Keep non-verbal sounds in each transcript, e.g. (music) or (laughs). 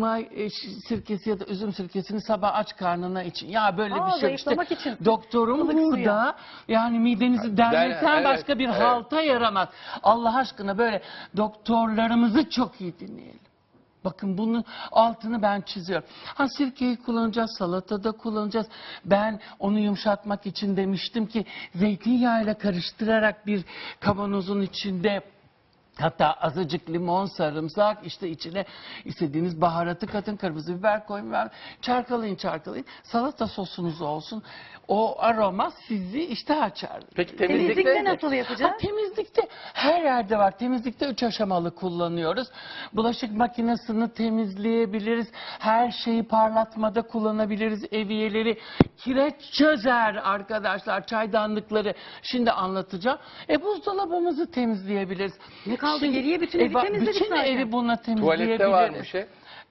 kıyma e, ş- sirkesi ya da üzüm sirkesini sabah aç karnına için. Ya böyle Aa, bir şey işte. zayıflamak için. Doktorum Ilık burada suya. yani midenizi delmekten evet, başka bir evet. halta yaramaz. Allah aşkına böyle doktorlarımızı çok iyi dinleyelim. Bakın bunun altını ben çiziyorum. Ha sirkeyi kullanacağız, salatada kullanacağız. Ben onu yumuşatmak için demiştim ki zeytinyağıyla karıştırarak bir kavanozun içinde Hatta azıcık limon, sarımsak, işte içine istediğiniz baharatı katın, kırmızı biber koyun, biber, çarkalayın çarkalayın. Salata sosunuz olsun. O aroma sizi iştah açar. Peki Temizlikte temizlikte nasıl yapacağız? Ha, temizlikte her yerde var. Temizlikte üç aşamalı kullanıyoruz. Bulaşık makinesini temizleyebiliriz. Her şeyi parlatmada kullanabiliriz. Eviyeleri kireç çözer arkadaşlar. Çaydanlıkları şimdi anlatacağım. E buzdolabımızı temizleyebiliriz. Ne kaldı? Şimdi- Geriye bütün evi bak, temizledik Bütün zaten. evi bununla temizleyebiliriz. tuvalette var bir şey.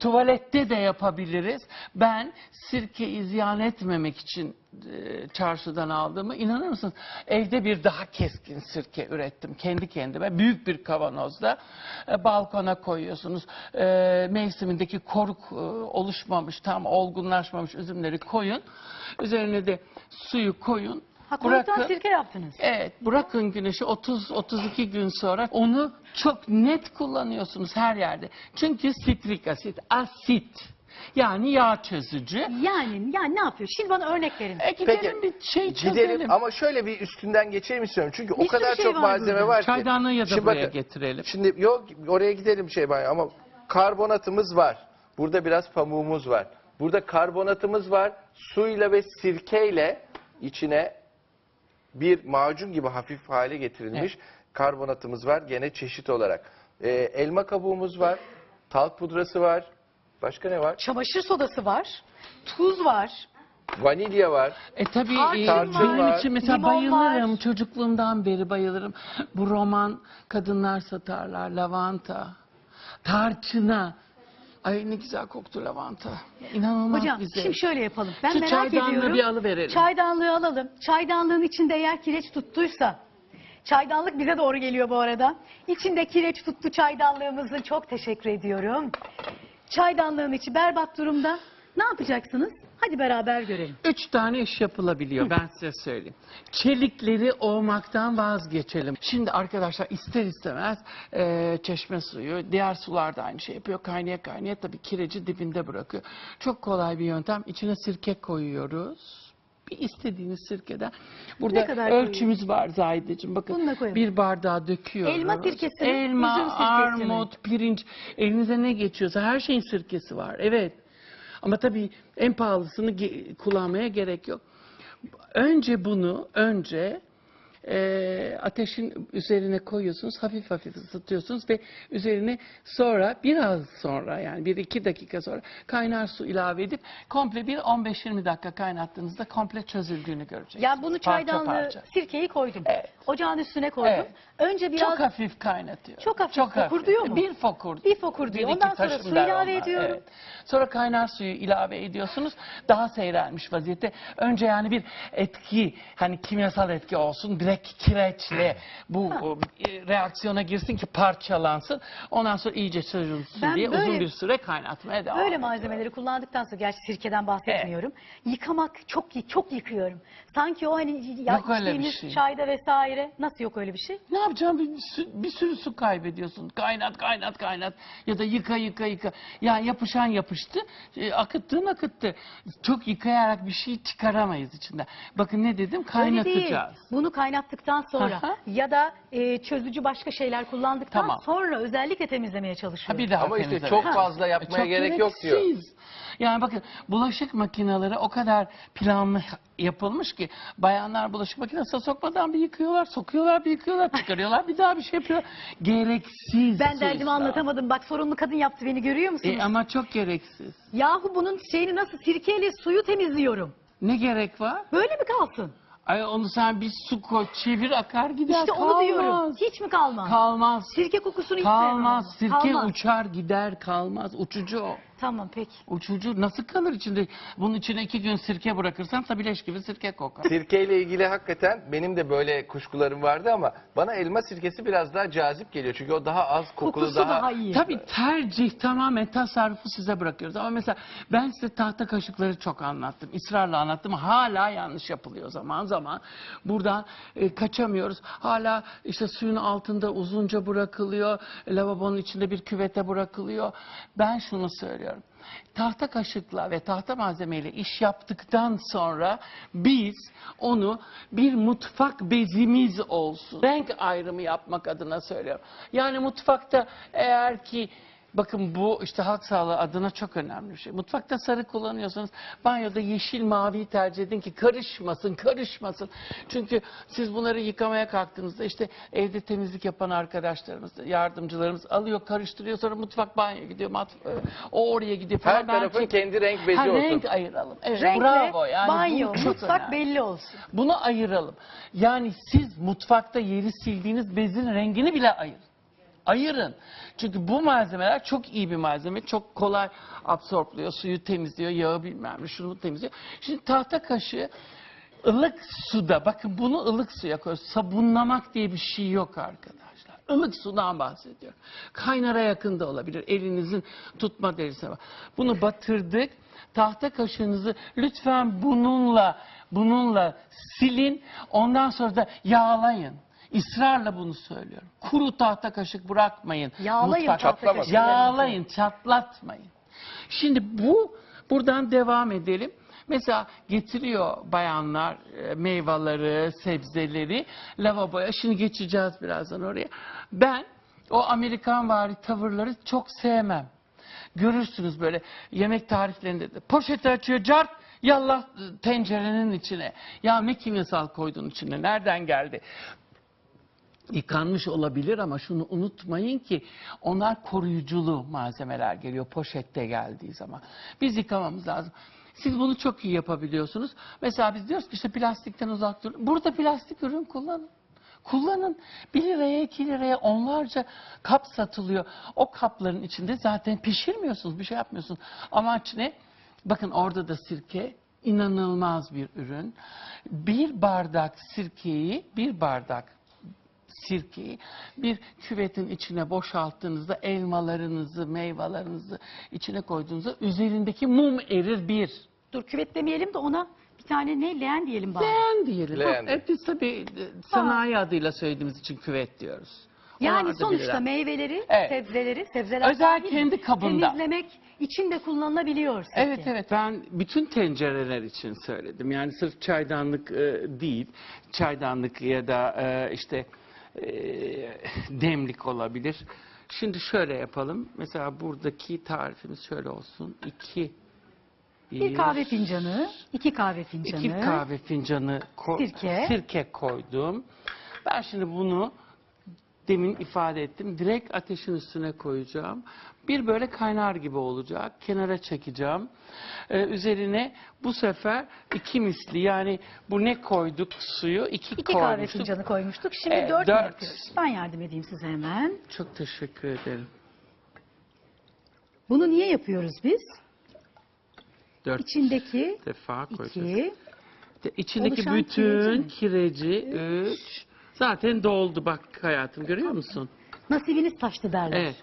Tuvalette de yapabiliriz. Ben sirkeyi ziyan etmemek için e, çarşıdan aldığımı inanır mısınız? Evde bir daha keskin sirke ürettim kendi kendime. Büyük bir kavanozda e, balkona koyuyorsunuz. E, mevsimindeki koruk e, oluşmamış, tam olgunlaşmamış üzümleri koyun. Üzerine de suyu koyun. Ha koyuktan Bırakın. sirke yaptınız. Evet, bırakın güneşi 30-32 gün sonra onu çok net kullanıyorsunuz her yerde. Çünkü sitrik asit, asit yani yağ çözücü. Yani yani ne yapıyor? Şimdi bana örnek verin. E gidelim bir şey çözelim. Gidelim ama şöyle bir üstünden geçelim istiyorum. Çünkü o Bir sürü kadar şey çok var malzeme burada. var ki. Çaydanlığı ya da Şimdi buraya bakın, getirelim. Şimdi yok oraya gidelim şey bay ama karbonatımız var. Burada biraz pamuğumuz var. Burada karbonatımız var. Suyla ve sirkeyle içine bir macun gibi hafif hale getirilmiş karbonatımız var gene çeşit olarak. Ee, elma kabuğumuz var. Talk pudrası var. Başka ne var? Çamaşır sodası var. Tuz var. Vanilya var. E tabii Tarçın e, var, benim için mesela limon bayılırım. var. Çocukluğumdan beri bayılırım. Bu roman kadınlar satarlar. Lavanta, tarçına. Ay ne güzel koktu lavanta. İnanılmaz Hocam güzel. şimdi şöyle yapalım. Ben Şu merak çaydanlığı ediyorum. bir alıverelim. Çaydanlığı alalım. Çaydanlığın içinde eğer kireç tuttuysa Çaydanlık bize doğru geliyor bu arada. İçinde kireç tuttu çaydanlığımızın. Çok teşekkür ediyorum. Çaydanlığın içi berbat durumda. Ne yapacaksınız? Hadi beraber görelim. Üç tane iş yapılabiliyor ben size söyleyeyim. Çelikleri ovmaktan vazgeçelim. Şimdi arkadaşlar ister istemez e, çeşme suyu, diğer sular da aynı şey yapıyor. Kaynaya kaynaya tabii kireci dibinde bırakıyor. Çok kolay bir yöntem. İçine sirke koyuyoruz. Bir istediğiniz sirkeden. Burada Ne kadar ölçümüz var Zahideciğim. Bakın Bunu da koyalım. bir bardağı döküyoruz. Elma sirkesi mi, Elma, üzüm sirkesi mi? armut, pirinç. Elinize ne geçiyorsa her şeyin sirkesi var. Evet. Ama tabii en pahalısını kullanmaya gerek yok. Önce bunu, önce e, ateşin üzerine koyuyorsunuz, hafif hafif ısıtıyorsunuz ve üzerine sonra biraz sonra yani bir iki dakika sonra kaynar su ilave edip komple bir 15-20 dakika kaynattığınızda komple çözüldüğünü göreceksiniz. Ya bunu çaydanlığı, parça. sirkeyi koydum. Evet. Ocağın üstüne koydum. Evet. Önce biraz Çok hafif kaynatıyor. Çok hafif. Fokurduyor mu? Bir fokur. Bir fokur diyor. Ondan sonra su ilave onlar, ediyorum. evet. Sonra kaynar suyu ilave ediyorsunuz. Daha seyrelmiş vaziyette. Önce yani bir etki, hani kimyasal etki olsun. Direkt kireçle bu e, reaksiyona girsin ki parçalansın. Ondan sonra iyice çözülsün Ben diye böyle- uzun bir süre kaynatmaya devam Böyle malzemeleri kullandıktan sonra gerçi sirkeden bahsetmiyorum. Yıkamak çok çok yıkıyorum. Sanki o hani ya Yok öyle bir içtiğimiz şey. çayda vesaire nasıl yok öyle bir şey? Ne yapacağım? Bir, sü- bir sürü su kaybediyorsun. Kaynat, kaynat, kaynat. Ya da yıka, yıka, yıka. Ya yapışan yapıştı. E, akıttığın akıttı. Çok yıkayarak bir şey çıkaramayız içinden. Bakın ne dedim? Öyle değil. Kaynatacağız. Bunu kaynattıktan sonra Aha. ya da e, çözücü başka şeyler kullandıktan Tamam. sonra özellikle temizlemeye Ha, çalışıyorum. bir daha Ama işte çok fazla yapmaya Çok gerek yok diyor. gereksiz. Yani bakın bulaşık makineleri o kadar planlı yapılmış ki bayanlar bulaşık makinesine sokmadan bir yıkıyorlar, sokuyorlar bir yıkıyorlar, çıkarıyorlar bir daha bir şey yapıyor. Gereksiz. ben derdimi anlatamadım. Bak sorunlu kadın yaptı beni görüyor musunuz? E, ama çok gereksiz. Yahu bunun şeyini nasıl sirkeyle suyu temizliyorum. Ne gerek var? Böyle mi kalsın? Ay onu sen bir su koy, çevir akar gider. işte onu diyorum. Hiç mi kalmaz? Kalmaz. Sirke kokusunu hiç Kalmaz. sevmem. Sirke Kalmaz. uçar gider kalmaz. Uçucu o. Tamam peki. Uçucu nasıl kalır içinde? Bunun içine iki gün sirke bırakırsan tabii leş gibi sirke kokar. Sirkeyle ilgili hakikaten benim de böyle kuşkularım vardı ama bana elma sirkesi biraz daha cazip geliyor. Çünkü o daha az kokulu, Kokusu daha, iyi. Tabii tercih tamamen tasarrufu size bırakıyoruz. Ama mesela ben size tahta kaşıkları çok anlattım. ısrarla anlattım. Hala yanlış yapılıyor zaman zaman. Buradan e, kaçamıyoruz. Hala işte suyun altında uzunca bırakılıyor. Lavabonun içinde bir küvete bırakılıyor. Ben şunu söylüyorum. Tahta kaşıkla ve tahta malzemeyle iş yaptıktan sonra biz onu bir mutfak bezimiz olsun. Renk ayrımı yapmak adına söylüyorum. Yani mutfakta eğer ki Bakın bu işte halk sağlığı adına çok önemli bir şey. Mutfakta sarı kullanıyorsanız banyoda yeşil maviyi tercih edin ki karışmasın, karışmasın. Çünkü siz bunları yıkamaya kalktığınızda işte evde temizlik yapan arkadaşlarımız, yardımcılarımız alıyor, karıştırıyor sonra mutfak banyoya gidiyor, matf- o oraya gidiyor falan. Her Ben tarafın çek- kendi renk bezi Ha, olsun. renk ayıralım. Evet, Renkle bravo. Yani bu banyo, mutfak önemli. belli olsun. Bunu ayıralım. Yani siz mutfakta yeri sildiğiniz bezin rengini bile ayırın. Ayırın. Çünkü bu malzemeler çok iyi bir malzeme. Çok kolay absorbluyor, suyu temizliyor, yağı bilmem ne şunu temizliyor. Şimdi tahta kaşığı ılık suda, bakın bunu ılık suya koyuyoruz. Sabunlamak diye bir şey yok arkadaşlar. Ilık sudan bahsediyorum. Kaynara yakın da olabilir. Elinizin tutma derecesi var. Bunu batırdık. Tahta kaşığınızı lütfen bununla bununla silin. Ondan sonra da yağlayın. İsrarla bunu söylüyorum. Kuru tahta kaşık bırakmayın. Yağlayın tahta kaşıklarınızı. Yağlayın, çatlatmayın. Şimdi bu buradan devam edelim. Mesela getiriyor bayanlar e, meyveleri, sebzeleri lavaboya. Şimdi geçeceğiz birazdan oraya. Ben o Amerikan vari tavırları çok sevmem. Görürsünüz böyle yemek tariflerinde de poşeti açıyor cart yallah e, tencerenin içine. Ya ne kimyasal koydun içine nereden geldi? Yıkanmış olabilir ama şunu unutmayın ki onlar koruyuculu malzemeler geliyor poşette geldiği zaman. Biz yıkamamız lazım. Siz bunu çok iyi yapabiliyorsunuz. Mesela biz diyoruz ki işte plastikten uzak durun. Burada plastik ürün kullanın. Kullanın. 1 liraya, 2 liraya onlarca kap satılıyor. O kapların içinde zaten pişirmiyorsunuz, bir şey yapmıyorsunuz. Amaç ne? Bakın orada da sirke inanılmaz bir ürün. Bir bardak sirkeyi, bir bardak sirkeyi bir küvetin içine boşalttığınızda elmalarınızı, meyvelerinizi içine koyduğunuzda üzerindeki mum erir bir. Dur küvet demeyelim de ona bir tane ne leğen diyelim bari. Leğen diyelim. Leğen. Hep biz tabii e, sanayi adıyla söylediğimiz için küvet diyoruz. Yani Onlar sonuçta bilirler. meyveleri, Evet. sebzeleri, sebzeler Özel kendi kabında. temizlemek için de kullanılabiliyor. sirke. Evet evet ben bütün tencereler için söyledim. Yani sırf çaydanlık e, değil. Çaydanlık ya da e, işte e, demlik olabilir. Şimdi şöyle yapalım. Mesela buradaki tarifimiz şöyle olsun. İki Bir kahve fincanı, iki kahve fincanı. İki kahve fincanı Sirke. sirke koydum. Ben şimdi bunu demin ifade ettim. Direkt ateşin üstüne koyacağım. Bir böyle kaynar gibi olacak. Kenara çekeceğim. Ee, üzerine bu sefer iki misli yani bu ne koyduk suyu? İki, İki kahve fincanı koymuştuk. Şimdi Evet, dört, dört. Ben yardım edeyim size hemen. Çok teşekkür ederim. Bunu niye yapıyoruz biz? Dört İçindeki defa koyacağız. iki, De- İçindeki Oluşan bütün kireci kireci üç zaten doldu bak hayatım görüyor musun? nasibiniz taştı derler. Evet.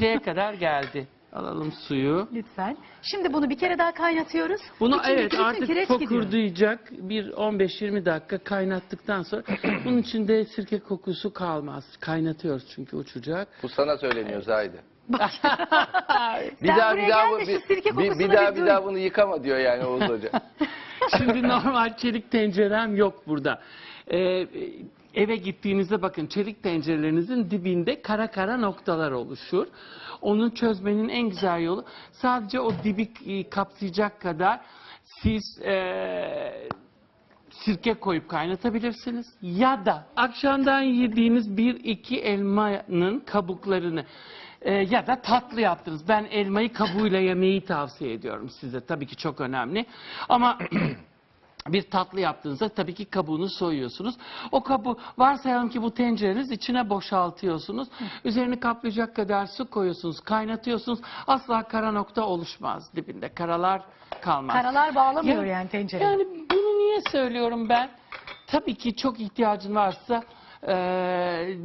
Şeye kadar geldi. Alalım suyu. Lütfen. Şimdi bunu bir kere daha kaynatıyoruz. Bunu İçindeki evet bütün artık kireç gidiyor. fokurdayacak. Bir 15-20 dakika kaynattıktan sonra (clears throat) bunun içinde sirke kokusu kalmaz. Kaynatıyoruz çünkü uçacak. Bu sana söyleniyor Zahide. Bir (laughs) Sen daha buraya bir daha gel bu- de şu bir, sirke bir, kokusunu bir daha bir bir duy. daha bunu yıkama diyor yani Oğuz Hoca. (laughs) (laughs) Şimdi normal çelik tencerem yok burada. Ee, eve gittiğinizde bakın çelik tencerelerinizin dibinde kara kara noktalar oluşur. Onun çözmenin en güzel yolu sadece o dibi e, kapsayacak kadar siz e, sirke koyup kaynatabilirsiniz. Ya da akşamdan yediğiniz bir iki elmanın kabuklarını e, ya da tatlı yaptınız. Ben elmayı kabuğuyla yemeyi tavsiye ediyorum size. Tabii ki çok önemli. Ama (clears throat) bir tatlı yaptığınızda tabii ki kabuğunu soyuyorsunuz. O kabuğu varsayalım ki bu tencereniz içine boşaltıyorsunuz. Üzerini kaplayacak kadar su koyuyorsunuz, kaynatıyorsunuz. Asla kara nokta oluşmaz dibinde. Karalar kalmaz. Karalar bağlamıyor Ya- yani tencere. Yani bunu niye söylüyorum ben? Tabii ki çok ihtiyacın varsa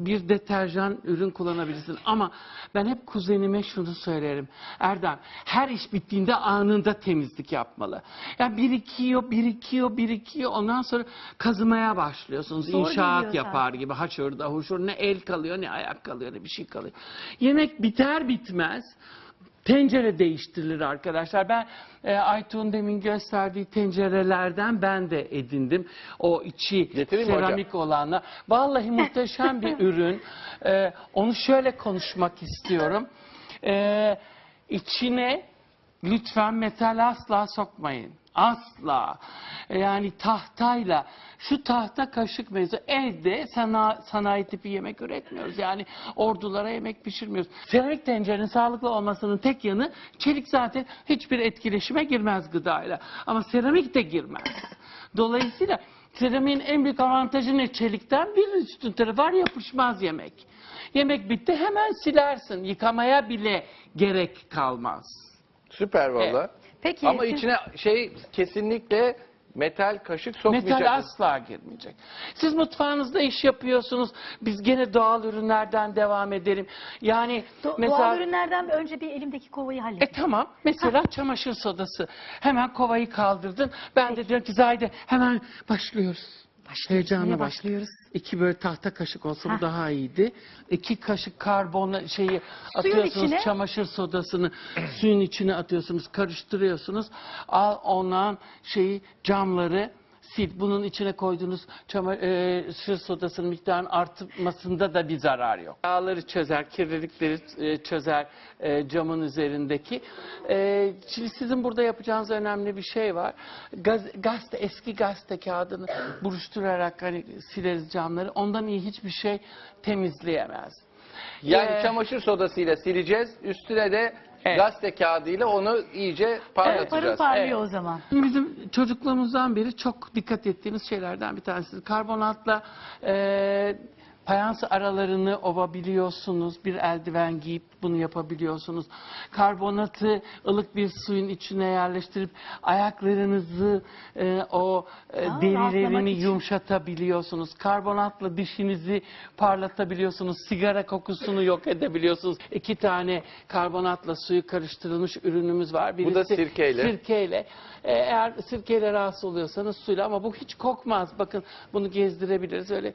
bir deterjan ürün kullanabilirsin. Ama ben hep kuzenime şunu söylerim. Erdem her iş bittiğinde anında temizlik yapmalı. Yani birikiyor, birikiyor, birikiyor. Ondan sonra kazımaya başlıyorsunuz. Zor İnşaat yapar gibi. Haşırda huşur ne el kalıyor ne ayak kalıyor ne bir şey kalıyor. Yemek biter bitmez Tencere değiştirilir arkadaşlar. Ben e, Aytuğ'un demin gösterdiği tencerelerden ben de edindim. O içi Getireyim seramik olanla. Vallahi muhteşem bir (laughs) ürün. E, onu şöyle konuşmak istiyorum. E, içine lütfen metal asla sokmayın. Asla. Yani tahtayla şu tahta kaşık mevzu evde sana, sanayi tipi yemek üretmiyoruz. Yani ordulara yemek pişirmiyoruz. Seramik tencerenin sağlıklı olmasının tek yanı çelik zaten hiçbir etkileşime girmez gıdayla. Ama seramik de girmez. Dolayısıyla seramiğin en büyük avantajı ne? Çelikten bir üstün tarafı var yapışmaz yemek. Yemek bitti hemen silersin. Yıkamaya bile gerek kalmaz. Süper valla. Evet. Peki Ama siz- içine şey kesinlikle metal kaşık sokmayacağız. Metal asla girmeyecek. Siz mutfağınızda iş yapıyorsunuz. Biz gene doğal ürünlerden devam edelim. Yani Do- mesela Doğal ürünlerden önce bir elimdeki kovayı hallet. e tamam. Mesela çamaşır sodası. Hemen kovayı kaldırdın. Ben de diyorum ki Zahide hemen başlıyoruz. Heyecanla Neye başlıyoruz. başlıyoruz? İki böyle tahta kaşık olsa bu daha iyiydi. İki kaşık karbon şeyi atıyorsunuz içine? çamaşır sodasını suyun içine atıyorsunuz, karıştırıyorsunuz. Al ondan şeyi camları sil. Bunun içine koyduğunuz çamaşır sodasının miktarının artmasında da bir zarar yok. Yağları çözer, kirlilikleri e, çözer e, camın üzerindeki. E, Şimdi sizin burada yapacağınız önemli bir şey var. Gaz, gazete, eski gazete kağıdını buruşturarak hani sileriz camları. Ondan iyi hiçbir şey temizleyemez. Yani Ee, çamaşır sodasıyla sileceğiz. Üstüne de Evet. gazete kağıdıyla onu iyice Parıl parlatacağız. parlıyor Evet. o zaman. Bizim çocukluğumuzdan beri çok dikkat ettiğimiz şeylerden bir tanesi. Karbonatla e, fayans aralarını ovabiliyorsunuz. Bir eldiven giyip bunu yapabiliyorsunuz. Karbonatı ılık bir suyun içine yerleştirip ayaklarınızı e, o e, Aa, derilerini yumuşatabiliyorsunuz. Karbonatla dişinizi parlatabiliyorsunuz. Sigara kokusunu yok edebiliyorsunuz. İki tane karbonatla suyu karıştırılmış ürünümüz var. Bu da sirkeyle. Sirkeyle. Ee, Eğer sirkeyle rahatsız oluyorsanız suyla ama bu hiç kokmaz. Bakın bunu gezdirebiliriz öyle.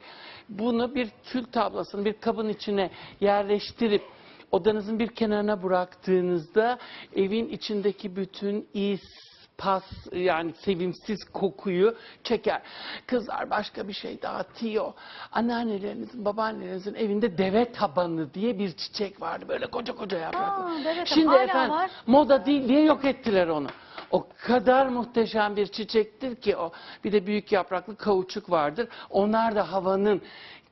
Bunu bir kül tablasının bir kabın içine yerleştirip odanızın bir kenarına bıraktığınızda evin içindeki bütün is pas yani sevimsiz kokuyu çeker. Kızlar başka bir şey daha tiyo. Anneannelerinizin, babaannelerinizin evinde deve tabanı diye bir çiçek vardı. Böyle koca koca yapraklı. Aa, deve tabanı. Şimdi Hala efendim var. moda değil diye yok ettiler onu. O kadar muhteşem bir çiçektir ki o. Bir de büyük yapraklı kauçuk vardır. Onlar da havanın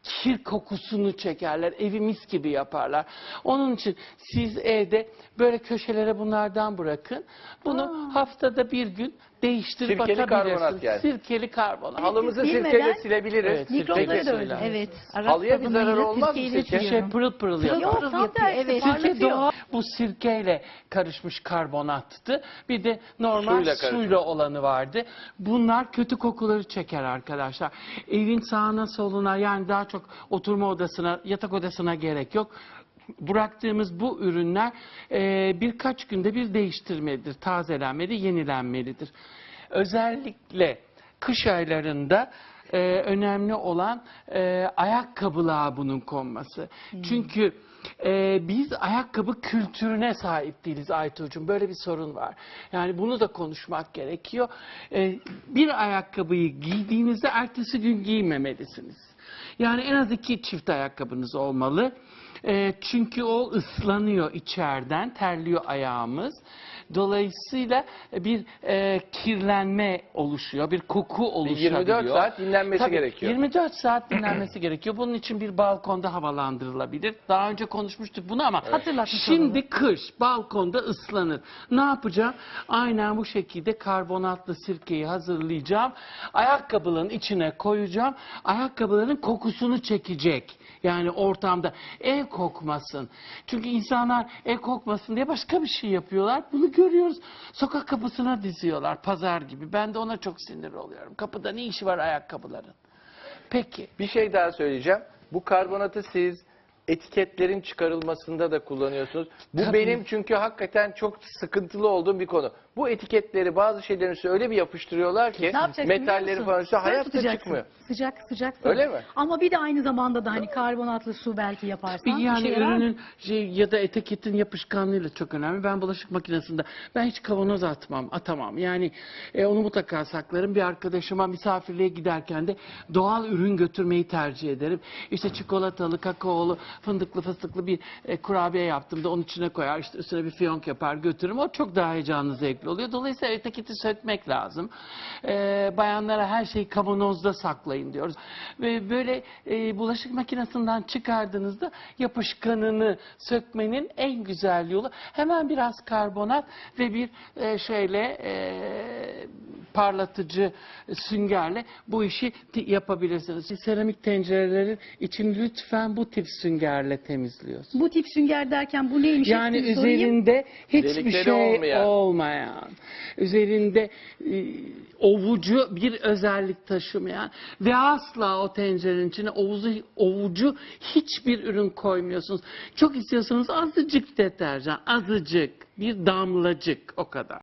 kir kokusunu çekerler. Evi mis gibi yaparlar. Onun için siz evde böyle köşelere bunlardan bırakın. Bunu haftada bir gün değiştirip Sirkeli atabilirsiniz. karbonat yani. Sirkeli karbonat. Halımızı Bilmeden- sirkeyle silebiliriz. Evet, Mikropları sirkeyle da öyle. Evet. Halıya bir zararı olmaz mı sirke? Şey pırıl pırıl yapar. Yok tam yapıyor, tersi. evet. Sirke parlatıyor. doğal bu sirkeyle karışmış karbonattı. Bir de normal Suyla suyla, karışmış. olanı vardı. Bunlar kötü kokuları çeker arkadaşlar. Evin sağına soluna yani daha çok oturma odasına, yatak odasına gerek yok. Bıraktığımız bu ürünler e, birkaç günde bir değiştirmelidir, tazelenmeli, yenilenmelidir. Özellikle kış aylarında e, önemli olan e, ayakkabılığa bunun konması. Çünkü e, biz ayakkabı kültürüne sahip değiliz Aytuğ'cum. Böyle bir sorun var. Yani bunu da konuşmak gerekiyor. E, bir ayakkabıyı giydiğinizde ertesi gün giymemelisiniz. Yani en az iki çift ayakkabınız olmalı. E, çünkü o ıslanıyor içeriden, terliyor ayağımız. Dolayısıyla bir e, kirlenme oluşuyor, bir koku oluşabiliyor. 24 saat dinlenmesi Tabii, gerekiyor. 24 saat dinlenmesi gerekiyor. Bunun için bir balkonda havalandırılabilir. Daha önce konuşmuştuk bunu ama Hatırlatmış şimdi kış balkonda ıslanır. Ne yapacağım? Aynen bu şekilde karbonatlı sirkeyi hazırlayacağım. Ayakkabıların içine koyacağım. Ayakkabıların kokusunu çekecek. Yani ortamda ev kokmasın. Çünkü insanlar ev kokmasın diye başka bir şey yapıyorlar. Bunu görüyoruz. Sokak kapısına diziyorlar pazar gibi. Ben de ona çok sinir oluyorum. Kapıda ne işi var ayakkabıların? Peki. Bir şey daha söyleyeceğim. Bu karbonatı siz etiketlerin çıkarılmasında da kullanıyorsunuz. Bu Tabii. benim çünkü hakikaten çok sıkıntılı olduğum bir konu. Bu etiketleri bazı şeylerin üstüne öyle bir yapıştırıyorlar ki Ne yapacaksın biliyor metalleri musun? falan üstüne Böyle hayatta tutacaksın. çıkmıyor. Sıcak sıcak. Öyle mi? Ama bir de aynı zamanda da hani karbonatlı su belki yaparsan. Bir yani işe yarar ürünün şey, ya da etiketin yapışkanlığıyla çok önemli. Ben bulaşık makinesinde ben hiç kavanoz atmam, atamam. Yani e, onu mutlaka saklarım. Bir arkadaşıma misafirliğe giderken de doğal ürün götürmeyi tercih ederim. İşte çikolatalı, kakaolu, fındıklı, fıstıklı bir e, kurabiye yaptığımda onun içine koyar. işte üstüne bir fiyonk yapar götürürüm. O çok daha heyecanlı, zevkli oluyor. Dolayısıyla etiketi sökmek lazım. E, bayanlara her şeyi kavanozda saklayın diyoruz. Ve böyle e, bulaşık makinesinden çıkardığınızda yapışkanını sökmenin en güzel yolu hemen biraz karbonat ve bir e, şeyle e, parlatıcı süngerle bu işi yapabilirsiniz. Seramik tencerelerin içini lütfen bu tip süngerle temizliyorsunuz. Bu tip sünger derken bu neymiş? Yani Hepsini sorayım. üzerinde hiçbir Delikleri şey olmayan. olmayan, üzerinde e, ovucu bir özellik taşımayan ve asla o tencerenin içine ovucu, ovucu hiçbir ürün koymuyorsunuz. Çok istiyorsanız azıcık deterjan, azıcık, bir damlacık o kadar.